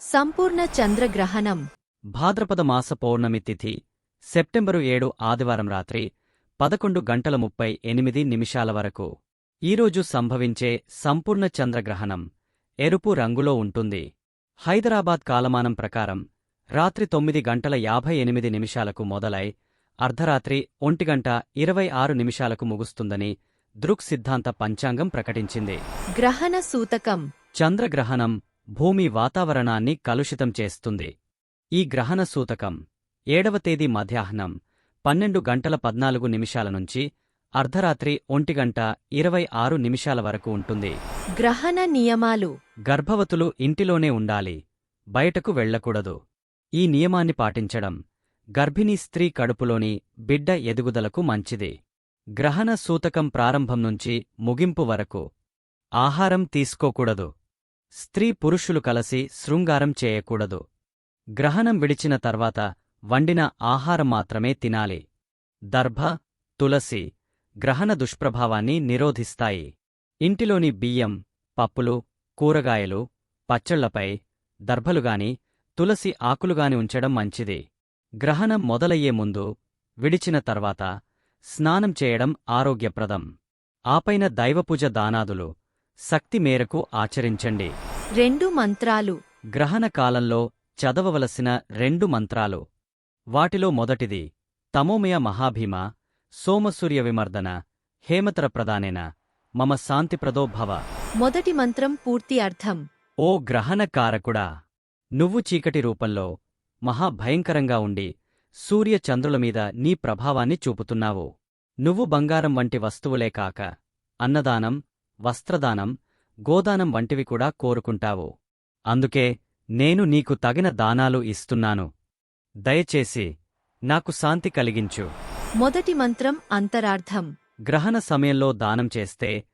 సంపూర్ణ చంద్రగ్రహణం. భాద్రపద మాస పౌర్ణమి తిథి సెప్టెంబరు ఏడు ఆదివారం రాత్రి పదకొండు గంటల ముప్పై ఎనిమిది నిమిషాల వరకు. ఈరోజు సంభవించే సంపూర్ణ చంద్రగ్రహణం ఎరుపు రంగులో ఉంటుంది. హైదరాబాద్ కాలమానం ప్రకారం రాత్రి తొమ్మిది గంటల యాభై ఎనిమిది నిమిషాలకు మొదలై అర్ధరాత్రి ఒంటిగంట ఇరవై ఆరు నిమిషాలకు ముగుస్తుందని దృక్ సిద్ధాంత పంచాంగం ప్రకటించింది. గ్రహణ సూతకం చంద్రగ్రహణం భూమి వాతావరణాన్ని కలుషితం చేస్తుంది. ఈ గ్రహణ సూతకం ఏడవ తేదీ మధ్యాహ్నం పన్నెండు గంటల పద్నాలుగు నిమిషాల నుంచి అర్ధరాత్రి ఒంటిగంట ఇరవై ఆరు నిమిషాల వరకు ఉంటుంది. గ్రహణ నియమాలు. గర్భవతులు ఇంటిలోనే ఉండాలి. బయటకు వెళ్ళకూడదు. ఈ నియమాన్ని పాటించడం గర్భిణీ స్త్రీ కడుపులోని బిడ్డ ఎదుగుదలకు మంచిది. గ్రహణ సూతకం ప్రారంభం నుంచి ముగింపు వరకు ఆహారం తీసుకోకూడదు. స్త్రీ పురుషులు కలసి శృంగారం చేయకూడదు. గ్రహణం విడిచిన తర్వాత వండిన ఆహారం మాత్రమే తినాలి. దర్భ తులసి గ్రహణ దుష్ప్రభావాన్ని నిరోధిస్తాయి. ఇంటిలోని బియ్యం పప్పులు కూరగాయలు పచ్చళ్ళపై దర్భలుగాని తులసి ఆకులుగాని ఉంచడం మంచిది. గ్రహణం మొదలయ్యే ముందు విడిచిన తర్వాత స్నానం చేయడం ఆరోగ్యప్రదం. ఆపైన దైవపూజ దానాదులు శక్తి మేరకు ఆచరించండి. రెండు మంత్రాలు. గ్రహణ కాలంలో చదవవలసిన రెండు మంత్రాలు. వాటిలో మొదటిది తమోమయ మహాభీమ సోమసూర్య విమర్దన హేమతర ప్రదానేన మమ శాంతిప్రదో భవ. మొదటి మంత్రం పూర్తి అర్థం. ఓ గ్రహణ కారకుడా నువ్వు చీకటి రూపంలో మహాభయంకరంగా ఉండి సూర్య చంద్రుల మీద నీ ప్రభావాన్ని చూపుతున్నావు. నువ్వు బంగారం వంటి వస్తువులే కాక అన్నదానం వస్త్రదానం గోదానం వంటివి కూడా కోరుకుంటావు. అందుకే నేను నీకు తగిన దానాలు ఇస్తున్నాను. దయచేసి నాకు శాంతి కలిగించు. మొదటి మంత్రం అంతరార్థం. గ్రహణ సమయంలో దానం చేస్తే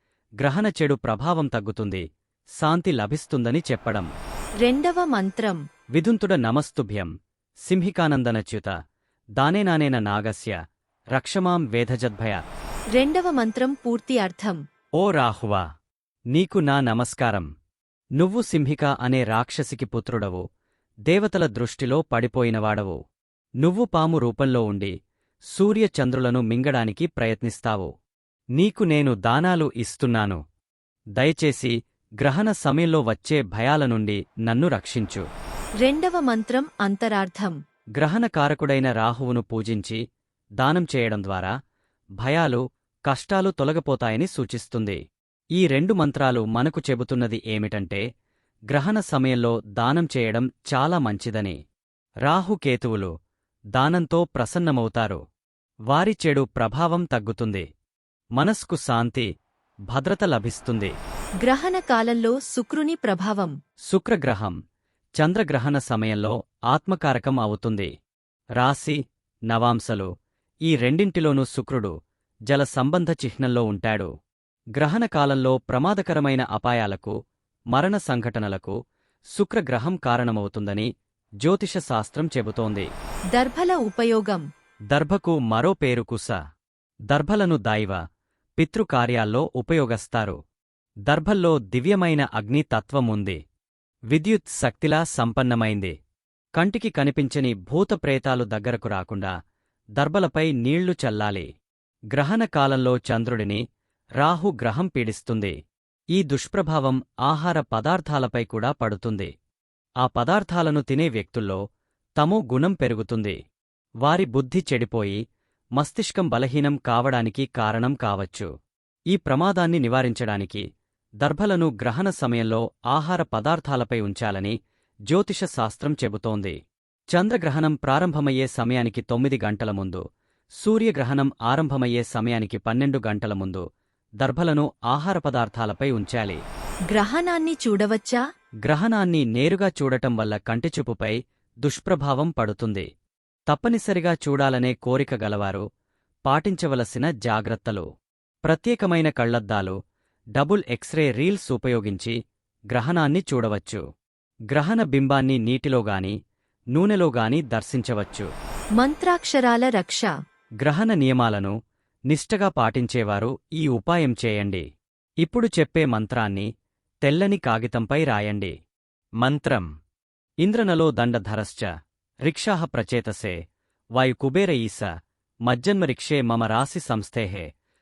గ్రహణ చెడు ప్రభావం తగ్గుతుంది శాంతి లభిస్తుందని చెప్పడం. రెండవ మంత్రం. విధుంతుడ నమస్తుభ్యం సింహికానందనచ్యుత దానేనానేన నాగస్య రక్షమాం వేధజద్భయ. రెండవ మంత్రం పూర్తి అర్థం. ఓ రాహువా నీకు నా నమస్కారం. నువ్వు సింహిక అనే రాక్షసికి పుత్రుడవు దేవతల దృష్టిలో పడిపోయినవాడవు. నువ్వు పాము రూపంలో ఉండి సూర్యచంద్రులను మింగడానికి ప్రయత్నిస్తావు. నీకు నేను దానాలు ఇస్తున్నాను. దయచేసి గ్రహణ సమయంలో వచ్చే భయాల నుండి నన్ను రక్షించు. రెండవ మంత్రం అంతరార్థం. గ్రహణ కారకుడైన రాహువును పూజించి దానం చేయడం ద్వారా భయాలు కష్టాలు తొలగపోతాయని సూచిస్తుంది. ఈ రెండు మంత్రాలు మనకు చెబుతున్నది ఏమిటంటే గ్రహణ సమయంలో దానం చేయడం చాలా మంచిదని. రాహుకేతువులు దానంతో ప్రసన్నమవుతారు. వారి చెడు ప్రభావం తగ్గుతుంది. మనస్కు శాంతి భద్రత లభిస్తుంది. గ్రహణ కాలంలో శుక్రుని ప్రభావం. శుక్రగ్రహం చంద్రగ్రహణ సమయంలో ఆత్మకారకం అవుతుంది. రాశి నవాంశలు ఈ రెండింటిలోనూ శుక్రుడు జల సంబంధ చిహ్నంలో ఉంటాడు. గ్రహణ కాలంలో ప్రమాదకరమైన అపాయాలకు మరణ సంఘటనలకు శుక్రగ్రహం కారణమవుతుందని జ్యోతిష శాస్త్రం చెబుతోంది. దర్భల ఉపయోగం. దర్భకు మరో పేరు కుస దర్భలను దైవ పితృకార్యాల్లో ఉపయోగస్తారు. దర్భల్లో దివ్యమైన అగ్ని తత్వముంది విద్యుత్ శక్తిలా సంపన్నమైంది. కంటికి కనిపించని భూతప్రేతాలు దగ్గరకు రాకుండా దర్భలపై నీళ్ళు చల్లాలి. గ్రహణ కాలంలో చంద్రుడిని రాహు గ్రహం పీడిస్తుంది. ఈ దుష్ప్రభావం ఆహార పదార్థాలపై కూడా పడుతుంది. ఆ పదార్థాలను తినే వ్యక్తుల్లో తమో గుణం పెరుగుతుంది. వారి బుద్ధి చెడిపోయి మస్తిష్కం బలహీనం కావడానికి కారణం కావచ్చు. ఈ ప్రమాదాన్ని నివారించడానికి దర్భలను గ్రహణ సమయంలో ఆహార పదార్థాలపై ఉంచాలని జ్యోతిష శాస్త్రం చెబుతోంది. చంద్రగ్రహణం ప్రారంభమయ్యే సమయానికి తొమ్మిది గంటల ముందు సూర్యగ్రహణం ఆరంభమయ్యే సమయానికి పన్నెండు గంటల ముందు దర్భలను ఆహార పదార్థాలపై ఉంచాలి. గ్రహణాన్ని చూడవచ్చా? గ్రహణాన్ని నేరుగా చూడటం వల్ల కంటిచూపుపై దుష్ప్రభావం పడుతుంది. తప్పనిసరిగా చూడాలనే కోరిక గలవారు పాటించవలసిన జాగ్రత్తలు. ప్రత్యేకమైన కళ్ళద్దాలు డబుల్ ఎక్స్రే రీల్స్ ఉపయోగించి గ్రహణాన్ని చూడవచ్చు. గ్రహణ బింబాన్ని నీటిలోగాని నూనెలోగాని దర్శించవచ్చు. మంత్రాక్షరాల రక్ష. గ్రహణ నియమాలను నిష్టగా పాటించేవారు ఈ ఉపాయం చేయండి. ఇప్పుడు చెప్పే మంత్రాన్ని తెల్లని కాగితంపై రాయండి. మంత్రం. ఇంద్రనలో దండధరశ్చ రిక్షాః ప్రచేతసే వాయు కుబేర ఈస మజ్జన్మరిక్షే మమ రాశి సంస్థేః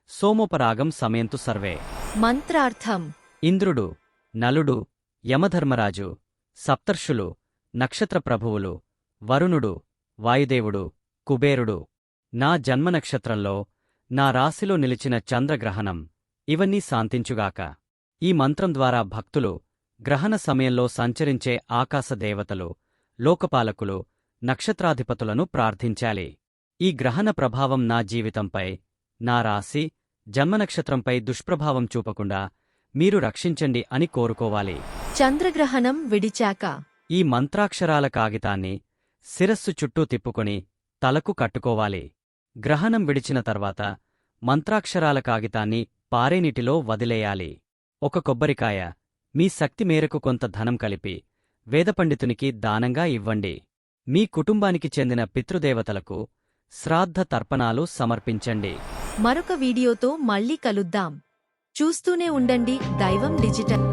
సోమోపరాగం సమయంతు సర్వే. మంత్రార్థం. ఇంద్రుడు నలుడు యమధర్మరాజు సప్తర్షులు నక్షత్ర ప్రభువులు వరుణుడు వాయుదేవుడు కుబేరుడు. నా జన్మ నక్షత్రంలో నా రాశిలో నిలిచిన చంద్రగ్రహణం ఇవన్నీ శాంతించుగాక. ఈ మంత్రం ద్వారా భక్తులు గ్రహణ సమయంలో సంచరించే ఆకాశదేవతలు లోకపాలకులు నక్షత్రాధిపతులను ప్రార్థించాలి. ఈ గ్రహణ ప్రభావం నా జీవితంపై నా రాశి జన్మనక్షత్రంపై దుష్ప్రభావం చూపకుండా మీరు రక్షించండి అని కోరుకోవాలి. చంద్రగ్రహణం విడిచాక. ఈ మంత్రాక్షరాల కాగితాన్ని శిరస్సు చుట్టూ తిప్పుకొని తలకు కట్టుకోవాలి. గ్రహణం విడిచిన తర్వాత మంత్రాక్షరాల కాగితాన్ని పారేనీటిలో వదిలేయాలి. ఒక కొబ్బరికాయ మీ శక్తి మేరకు కొంత ధనం కలిపి వేదపండితునికి దానంగా ఇవ్వండి. మీ కుటుంబానికి చెందిన పితృదేవతలకు శ్రాద్ధ తర్పణాలు సమర్పించండి. మరొక వీడియోతో మళ్ళీ కలుద్దాం. చూస్తూనే ఉండండి దైవం డిజిటల్